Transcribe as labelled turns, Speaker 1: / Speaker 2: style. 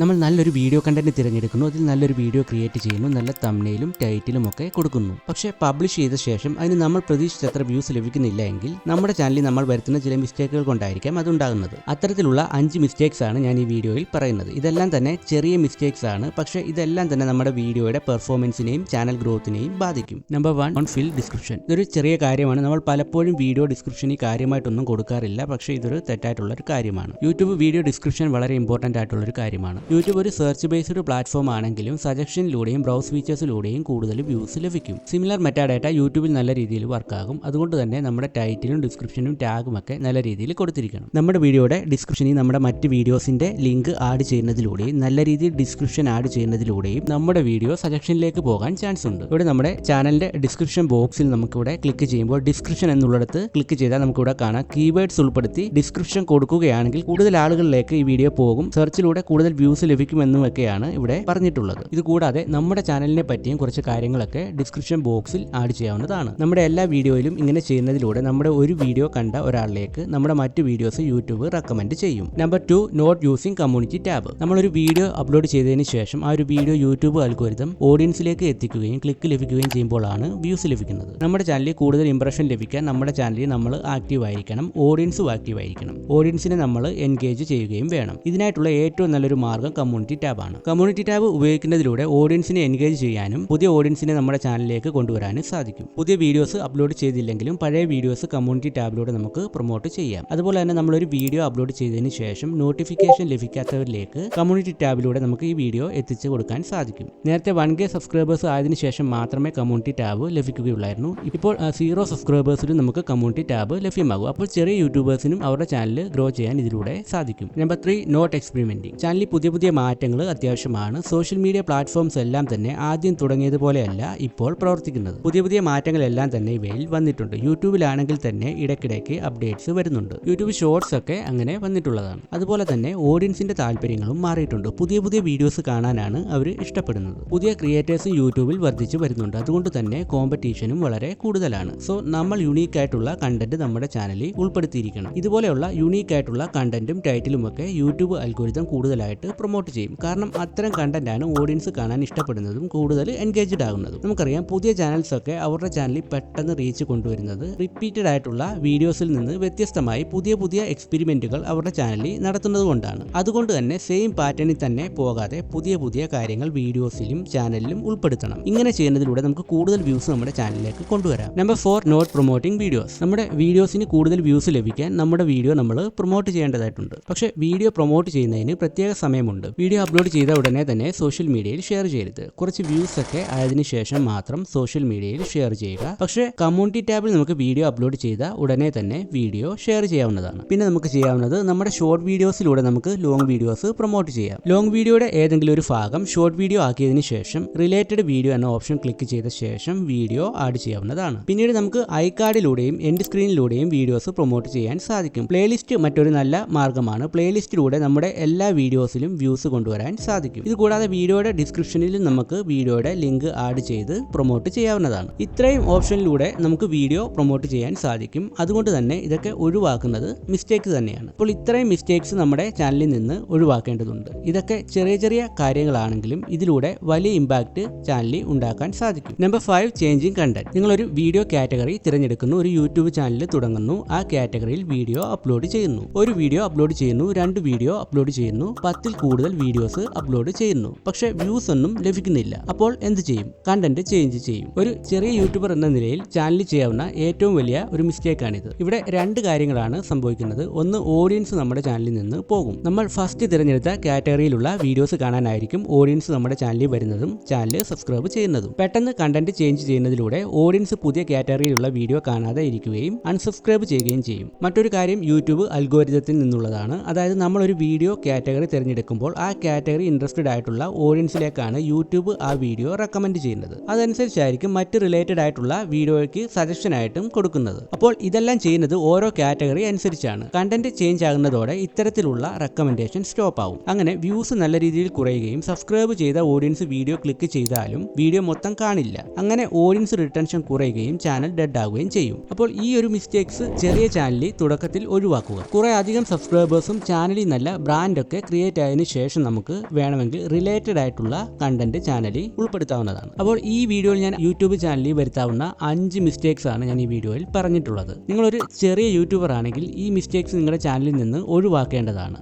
Speaker 1: നമ്മൾ നല്ലൊരു video content തിരഞ്ഞെടുക്കുന്നു. അതിൽ നല്ലൊരു വീഡിയോ ക്രിയേറ്റ് ചെയ്യുന്നു. നല്ല തമ്നയിലും ടൈറ്റിലും ഒക്കെ കൊടുക്കുന്നു. പക്ഷേ പബ്ലിഷ് ചെയ്ത ശേഷം അതിന് നമ്മൾ പ്രതീക്ഷിച്ചത്ര വ്യൂസ് ലഭിക്കുന്നില്ല എങ്കിൽ നമ്മുടെ ചാനലിൽ നമ്മൾ വരുത്തുന്ന ചില മിസ്റ്റേക്കുകൾ കൊണ്ടായിരിക്കാം അതുണ്ടാകുന്നത് അത്തരത്തിലുള്ള അഞ്ച് മിസ്റ്റേക്സ് ആണ് ഞാൻ ഈ വീഡിയോയിൽ പറയുന്നത്. ഇതെല്ലാം തന്നെ ചെറിയ മിസ്റ്റേക്സ് ആണ്. പക്ഷേ ഇതെല്ലാം തന്നെ നമ്മുടെ വീഡിയോയുടെ പെർഫോമൻസിനെയും ചാനൽ ഗ്രോത്തിനെയും ബാധിക്കും. Number one unfilled description ഇതൊരു ചെറിയ കാര്യമാണ്. നമ്മൾ പലപ്പോഴും വീഡിയോ ഡിസ്ക്രിപ്ഷനിൽ കാര്യമായിട്ടൊന്നും കൊടുക്കാറില്ല. പക്ഷേ ഇതൊരു തെറ്റായിട്ടുള്ള ഒരു കാര്യമാണ്. യൂട്യൂബ് വീഡിയോ ഡിസ്ക്രിപ്ഷൻ വളരെ ഇമ്പോർട്ടന്റ് ആയിട്ടുള്ള ഒരു കാര്യമാണ്. യൂട്യൂബ് ഒരു സെർച്ച് ബേസ്ഡ് പ്ലാറ്റ്ഫോം ആണെങ്കിലും സജഷനിലൂടെയും ബ്രൗസ് ഫീച്ചേഴ്സിലൂടെയും കൂടുതൽ വ്യൂസ് ലഭിക്കും. സിമിലർ മെറ്റാഡേറ്റ യൂട്യൂബിൽ നല്ല രീതിയിൽ വർക്കാകും അതുകൊണ്ട് തന്നെ നമ്മുടെ ടൈറ്റിലും ഡിസ്ക്രിപ്ഷനും ടാഗും ഒക്കെ നല്ല രീതിയിൽ കൊടുത്തിരിക്കണം. നമ്മുടെ വീഡിയോയുടെ ഡിസ്ക്രിപ്ഷനിൽ നമ്മുടെ മറ്റ് വീഡിയോസിന്റെ ലിങ്ക് ആഡ് ചെയ്യുന്നതിലൂടെയും നല്ല രീതിയിൽ ഡിസ്ക്രിപ്ഷൻ ആഡ് ചെയ്യുന്നതിലൂടെയും നമ്മുടെ വീഡിയോ സജഷനിലേക്ക് പോകാൻ ചാൻസ് ഉണ്ട്. ഇവിടെ നമ്മുടെ ചാനലിന്റെ ഡിസ്ക്രിപ്ഷൻ ബോക്സിൽ നമുക്കിവിടെ ക്ലിക്ക് ചെയ്യുമ്പോൾ ഡിസ്ക്രിപ്ഷൻ എന്നുള്ളിടത്ത് ക്ലിക്ക് ചെയ്താൽ നമുക്കിവിടെ കാണാം. കീവേഡ്സ് ഉൾപ്പെടുത്തി ഡിസ്ക്രിപ്ഷൻ കൊടുക്കുകയാണെങ്കിൽ കൂടുതൽ ആളുകളിലേക്ക് ഈ വീഡിയോ പോകും. സെർച്ചിലൂടെ കൂടുതൽ വ്യൂസ് ലഭിക്കുമെന്നും ഒക്കെയാണ് ഇവിടെ പറഞ്ഞിട്ടുള്ളത്. ഇത് കൂടാതെ നമ്മുടെ ചാനലിനെ പറ്റിയും കുറച്ച് കാര്യങ്ങളൊക്കെ ഡിസ്ക്രിപ്ഷൻ ബോക്സിൽ ആഡ് ചെയ്യാവുന്നതാണ്. നമ്മുടെ എല്ലാ വീഡിയോയിലും ഇങ്ങനെ ചെയ്യുന്നതിലൂടെ നമ്മുടെ ഒരു വീഡിയോ കണ്ട ഒരാളിലേക്ക് നമ്മുടെ മറ്റു വീഡിയോസ് യൂട്യൂബ് റെക്കമെൻഡ് ചെയ്യും. Number two not using community tab. നമ്മളൊരു വീഡിയോ അപ്ലോഡ് ചെയ്തതിന് ശേഷം ആ ഒരു വീഡിയോ യൂട്യൂബ് അൽഗോരിതം ഓഡിയൻസിലേക്ക് എത്തിക്കുകയും ക്ലിക്ക് ലഭിക്കുകയും ചെയ്യുമ്പോഴാണ് വ്യൂസ് ലഭിക്കുന്നത്. നമ്മുടെ ചാനലിൽ കൂടുതൽ ഇംപ്രഷൻ ലഭിക്കാൻ നമ്മുടെ ചാനലിൽ നമ്മൾ ആക്റ്റീവ് ആയിരിക്കണം ഓഡിയൻസും ആക്റ്റീവ് ആയിരിക്കണം. ഓഡിയൻസിനെ നമ്മൾ എൻഗേജ് ചെയ്യുകയും വേണം. ഇതിനായിട്ടുള്ള ഏറ്റവും നല്ലൊരു മാർഗം കമ്മ്യൂണിറ്റി ടാബാണ് കമ്മ്യൂണിറ്റി ടാബ് ഉപയോഗിക്കുന്നതിലൂടെ ഓഡിയൻസിനെ എൻഗേജ് ചെയ്യാനും പുതിയ ഓഡിയൻസിനെ നമ്മുടെ ചാനലിലേക്ക് കൊണ്ടുവരാനും സാധിക്കും. പുതിയ വീഡിയോസ് അപ്ലോഡ് ചെയ്തില്ലെങ്കിലും പഴയ വീഡിയോസ് കമ്മ്യൂണിറ്റി ടാബിലൂടെ നമുക്ക് പ്രൊമോട്ട് ചെയ്യാം. അതുപോലെ തന്നെ നമ്മളൊരു വീഡിയോ അപ്ലോഡ് ചെയ്തതിന് ശേഷം നോട്ടിഫിക്കേഷൻ ലഭിക്കാത്തവരിലേക്ക് കമ്മ്യൂണിറ്റി ടാബിലൂടെ നമുക്ക് ഈ വീഡിയോ എത്തിച്ചു കൊടുക്കാൻ സാധിക്കും. നേരത്തെ വൺ കെ സബ്സ്ക്രൈബേഴ്സ് ആയതിനു ശേഷം മാത്രമേ കമ്മ്യൂണിറ്റി ടാബ് ലഭിക്കുകയുള്ളായിരുന്നു. ഇപ്പോൾ സീറോ സബ്സ്ക്രൈബേഴ്സിനും നമുക്ക് കമ്മ്യൂണിറ്റി ടാബ് ലഭ്യമാകും. അപ്പോൾ ചെറിയ യൂട്യൂബേഴ്സിനും അവരുടെ ചാനൽ ഗ്രോ ചെയ്യാൻ ഇതിലൂടെ സാധിക്കും. നമ്പർ ത്രീ നോട്ട് എക്സ്പെരിമെന്റിംഗ് ചാനലിൽ പുതിയ പുതിയ പുതിയ മാറ്റങ്ങൾ അത്യാവശ്യമാണ്. സോഷ്യൽ മീഡിയ പ്ലാറ്റ്ഫോംസ് എല്ലാം തന്നെ ആദ്യം തുടങ്ങിയതുപോലെയല്ല ഇപ്പോൾ പ്രവർത്തിക്കുന്നത്. പുതിയ പുതിയ മാറ്റങ്ങളെല്ലാം തന്നെ ഇവയിൽ വന്നിട്ടുണ്ട്. യൂട്യൂബിലാണെങ്കിൽ തന്നെ ഇടയ്ക്കിടയ്ക്ക് അപ്ഡേറ്റ്സ് വരുന്നുണ്ട്. യൂട്യൂബ് ഷോർട്സ് ഒക്കെ അങ്ങനെ വന്നിട്ടുള്ളതാണ്. അതുപോലെ തന്നെ ഓഡിയൻസിന്റെ താല്പര്യങ്ങളും മാറിയിട്ടുണ്ട്. പുതിയ പുതിയ വീഡിയോസ് കാണാനാണ് അവർ ഇഷ്ടപ്പെടുന്നത്. പുതിയ ക്രിയേറ്റേഴ്സ് യൂട്യൂബിൽ വർദ്ധിച്ചു വരുന്നുണ്ട്. അതുകൊണ്ട് തന്നെ കോമ്പറ്റീഷനും വളരെ കൂടുതലാണ്. സോ നമ്മൾ യുണീക്ക് ആയിട്ടുള്ള കണ്ടന്റ് നമ്മുടെ ചാനലിൽ ഉൾപ്പെടുത്തിയിരിക്കണം. ഇതുപോലെയുള്ള യുണീക്ക് ആയിട്ടുള്ള കണ്ടന്റും ടൈറ്റിലും ഒക്കെ യൂട്യൂബ് അൽഗോരിതം കൂടുതലായിട്ട് പ്രൊമോട്ട് ചെയ്യും. കാരണം അത്തരം കണ്ടന്റാണ് ഓഡിയൻസ് കാണാൻ ഇഷ്ടപ്പെടുന്നതും കൂടുതൽ എൻഗേജ്ഡ് ആകുന്നതും. നമുക്കറിയാം പുതിയ ചാനൽസ് ഒക്കെ അവരുടെ ചാനലിൽ പെട്ടെന്ന് റീച്ച് കൊണ്ടുവരുന്നത് റിപ്പീറ്റഡ് ആയിട്ടുള്ള വീഡിയോസിൽ നിന്ന് വ്യത്യസ്തമായി പുതിയ പുതിയ എക്സ്പെരിമെന്റുകൾ അവരുടെ ചാനലിൽ നടത്തുന്നത് കൊണ്ടാണ്. അതുകൊണ്ട് തന്നെ സെയിം പാറ്റേണിൽ തന്നെ പോകാതെ പുതിയ പുതിയ കാര്യങ്ങൾ വീഡിയോസിലും ചാനലിലും ഉൾപ്പെടുത്തണം. ഇങ്ങനെ ചെയ്യുന്നതിലൂടെ നമുക്ക് കൂടുതൽ വ്യൂസ് നമ്മുടെ ചാനലിലേക്ക് കൊണ്ടുവരാം. Number four not promoting videos നമ്മുടെ വീഡിയോസിന് കൂടുതൽ വ്യൂസ് ലഭിക്കാൻ നമ്മുടെ വീഡിയോ നമ്മൾ പ്രൊമോട്ട് ചെയ്യേണ്ടതായിട്ടുണ്ട്. പക്ഷേ വീഡിയോ പ്രൊമോട്ട് ചെയ്യുന്നതിന് പ്രത്യേക സമയമുണ്ട് വീഡിയോ അപ്ലോഡ് ചെയ്ത ഉടനെ തന്നെ സോഷ്യൽ മീഡിയയിൽ ഷെയർ ചെയ്യരുത്. കുറച്ച് വ്യൂസ് ഒക്കെ ആയതിനു ശേഷം മാത്രം സോഷ്യൽ മീഡിയയിൽ ഷെയർ ചെയ്യുക. പക്ഷേ കമ്മ്യൂണിറ്റി ടാബിൽ നമുക്ക് വീഡിയോ അപ്ലോഡ് ചെയ്ത ഉടനെ തന്നെ വീഡിയോ ഷെയർ ചെയ്യാവുന്നതാണ്. പിന്നെ നമുക്ക് ചെയ്യാവുന്നത് നമ്മുടെ ഷോർട്ട് വീഡിയോസിലൂടെ നമുക്ക് ലോങ് വീഡിയോസ് പ്രൊമോട്ട് ചെയ്യാം. ലോങ് വീഡിയോയുടെ ഏതെങ്കിലും ഒരു ഭാഗം ഷോർട്ട് വീഡിയോ ആക്കിയതിനു ശേഷം റിലേറ്റഡ് വീഡിയോ എന്ന ഓപ്ഷൻ ക്ലിക്ക് ചെയ്ത ശേഷം വീഡിയോ ആഡ് ചെയ്യാവുന്നതാണ്. പിന്നീട് നമുക്ക് ഐ കാർഡിലൂടെയും എൻഡ് സ്ക്രീനിലൂടെയും വീഡിയോസ് പ്രൊമോട്ട് ചെയ്യാൻ സാധിക്കും. പ്ലേലിസ്റ്റ് മറ്റൊരു നല്ല മാർഗമാണ്. പ്ലേലിസ്റ്റിലൂടെ നമ്മുടെ എല്ലാ വീഡിയോസിലും വ്യൂസ് കൊണ്ടുവരാൻ സാധിക്കും. ഇത് കൂടാതെ വീഡിയോയുടെ ഡിസ്ക്രിപ്ഷനിൽ നമുക്ക് വീഡിയോയുടെ ലിങ്ക് ആഡ് ചെയ്ത് പ്രൊമോട്ട് ചെയ്യാവുന്നതാണ്. ഇത്രയും ഓപ്ഷനിലൂടെ നമുക്ക് വീഡിയോ പ്രൊമോട്ട് ചെയ്യാൻ സാധിക്കും. അതുകൊണ്ട് തന്നെ ഇതൊക്കെ ഒഴിവാക്കുന്നത് മിസ്റ്റേക്ക് തന്നെയാണ്. അപ്പോൾ ഇത്രയും മിസ്റ്റേക്സ് നമ്മുടെ ചാനലിൽ നിന്ന് ഒഴിവാക്കേണ്ടതുണ്ട്. ഇതൊക്കെ ചെറിയ ചെറിയ കാര്യങ്ങളാണെങ്കിലും ഇതിലൂടെ വലിയ ഇമ്പാക്റ്റ് ചാനലിൽ ഉണ്ടാക്കാൻ സാധിക്കും. നമ്പർ ഫൈവ് ചേഞ്ചിങ് കണ്ടന്റ് നിങ്ങളൊരു വീഡിയോ കാറ്റഗറി തിരഞ്ഞെടുക്കുന്നു. ഒരു യൂട്യൂബ് ചാനൽ തുടങ്ങുന്നു. ആ കാറ്റഗറിയിൽ വീഡിയോ അപ്ലോഡ് ചെയ്യുന്നു. ഒരു വീഡിയോ അപ്ലോഡ് ചെയ്യുന്നു. രണ്ട് വീഡിയോ അപ്ലോഡ് ചെയ്യുന്നു. പത്തിൽ കൂടുതൽ വീഡിയോസ് അപ്ലോഡ് ചെയ്യുന്നു. പക്ഷേ വ്യൂസ് ഒന്നും ലഭിക്കുന്നില്ല. അപ്പോൾ എന്ത് ചെയ്യും? കണ്ടന്റ് ചേഞ്ച് ചെയ്യും. ഒരു ചെറിയ യൂട്യൂബർ എന്ന നിലയിൽ ചാനൽ ചെയ്യാവുന്ന ഏറ്റവും വലിയ ഒരു മിസ്റ്റേക്കാണിത് ഇവിടെ രണ്ട് കാര്യങ്ങളാണ് സംഭവിക്കുന്നത്. ഒന്ന് ഓഡിയൻസ് നമ്മുടെ ചാനലിൽ നിന്ന് പോകും. നമ്മൾ ഫസ്റ്റ് തിരഞ്ഞെടുത്ത കാറ്റഗറിയിലുള്ള വീഡിയോസ് കാണാനായിരിക്കും ഓഡിയൻസ് നമ്മുടെ ചാനലിൽ വരുന്നതും ചാനൽ സബ്സ്ക്രൈബ് ചെയ്യുന്നതും. പെട്ടെന്ന് കണ്ടന്റ് ചേഞ്ച് ചെയ്യുന്നതിലൂടെ ഓഡിയൻസ് പുതിയ കാറ്റഗറിയിലുള്ള വീഡിയോ കാണാതെ ഇരിക്കുകയും അൺസബ്സ്ക്രൈബ് ചെയ്യുകയും ചെയ്യും. മറ്റൊരു കാര്യം യൂട്യൂബ് അൽഗോരിതത്തിൽ നിന്നുള്ളതാണ്. അതായത് നമ്മൾ ഒരു വീഡിയോ കാറ്റഗറി തിരഞ്ഞെടുക്കുമ്പോൾ ആ കാറ്റഗറി ഇൻട്രസ്റ്റഡ് ആയിട്ടുള്ള ഓഡിയൻസിലേക്കാണ് യൂട്യൂബ് ആ വീഡിയോ റെക്കമെൻഡ് ചെയ്യുന്നത്. അതനുസരിച്ചായിരിക്കും മറ്റ് റിലേറ്റഡ് ആയിട്ടുള്ള വീഡിയോയ്ക്ക് സജഷൻ ആയിട്ടും കൊടുക്കുന്നത്. അപ്പോൾ ഇതെല്ലാം ചെയ്യുന്നത് ഓരോ കാറ്റഗറി അനുസരിച്ചാണ്. കണ്ടന്റ് ചേഞ്ച് ആകുന്നതോടെ ഇത്തരത്തിലുള്ള റെക്കമെൻഡേഷൻ സ്റ്റോപ്പ് ആവും. അങ്ങനെ വ്യൂസ് നല്ല രീതിയിൽ കുറയുകയും സബ്സ്ക്രൈബ് ചെയ്ത ഓഡിയൻസ് വീഡിയോ ക്ലിക്ക് ചെയ്താലും വീഡിയോ മൊത്തം കാണില്ല. അങ്ങനെ ഓഡിയൻസ് റിട്ടൻഷൻ കുറയുകയും ചാനൽ ഡെഡ് ആവുകയും ചെയ്യും. അപ്പോൾ ഈ ഒരു മിസ്റ്റേക്സ് ചെറിയ ചാനലിൽ തുടക്കത്തിൽ ഒഴിവാക്കുക. കുറെ അധികം സബ്സ്ക്രൈബേഴ്സും ചാനലിൽ നല്ല ബ്രാൻഡൊക്കെ ക്രിയേറ്റ് ആയതിനു അതിനുശേഷം നമുക്ക് വേണമെങ്കിൽ റിലേറ്റഡ് ആയിട്ടുള്ള കണ്ടന്റ് ചാനലിൽ ഉൾപ്പെടുത്താവുന്നതാണ്. അപ്പോൾ ഈ വീഡിയോയിൽ ഞാൻ യൂട്യൂബ് ചാനലിൽ വരുത്താവുന്ന അഞ്ച് മിസ്റ്റേക്സ് ആണ് ഞാൻ ഈ വീഡിയോയിൽ പറഞ്ഞിട്ടുള്ളത്. നിങ്ങളൊരു ചെറിയ യൂട്യൂബർ ആണെങ്കിൽ ഈ മിസ്റ്റേക്സ് നിങ്ങളുടെ ചാനലിൽ നിന്ന് ഒഴിവാക്കേണ്ടതാണ്.